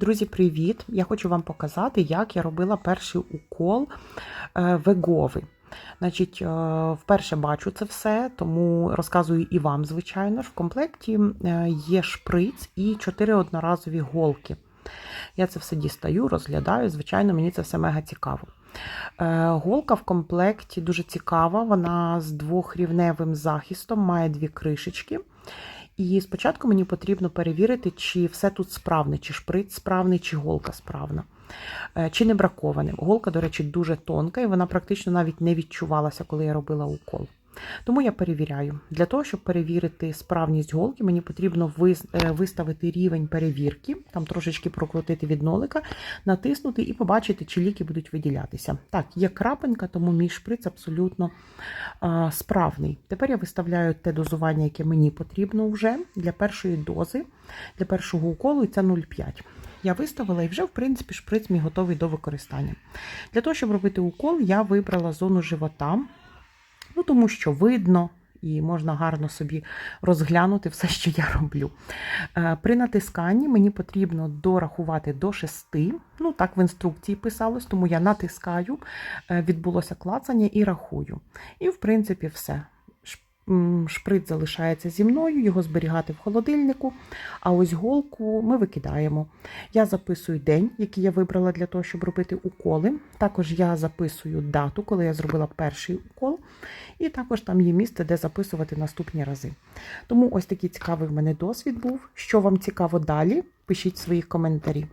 Друзі, привіт! Я хочу вам показати, як я робила перший укол е, веговий. Значить, е, вперше бачу це все, тому розказую і вам, звичайно ж. В комплекті е, є шприц і чотири одноразові голки. Я це все дістаю, розглядаю. Звичайно, мені це все мега цікаво. Голка в комплекті дуже цікава, вона з двохрівневим захистом, має дві кришечки. І спочатку мені потрібно перевірити, чи все тут справне, чи шприц справний, чи голка справна, Е, чи не браковане. Голка, до речі, дуже тонка, і вона практично навіть не відчувалася, коли я робила укол. Тому я перевіряю. Для того, щоб перевірити справність голки, мені потрібно е, виставити рівень перевірки, там трошечки прокрутити від нолика, натиснути і побачити, чи ліки будуть виділятися. Так, є крапинка, тому мій шприц абсолютно справний. Тепер я виставляю те дозування, яке мені потрібно вже для першої дози, для першого уколу, і це 0,5. Я виставила і вже, в принципі, шприц мій готовий до використання. Для того, щоб робити укол, я вибрала зону живота, ну тому що видно. І можна гарно собі розглянути все, що я роблю. Е, При натисканні мені потрібно дорахувати до 6. Ну, так в інструкції писалось, тому я натискаю, е, відбулося клацання і рахую. І, в принципі, все. Шприц залишається зі мною, його зберігати в холодильнику, а ось голку ми викидаємо. Я записую день, який я вибрала для того, щоб робити уколи. Також я записую дату, коли я зробила перший укол, і також там є місце, де записувати наступні рази. Тому ось такий цікавий в мене досвід був. Що вам цікаво далі? Пишіть свої коментарі.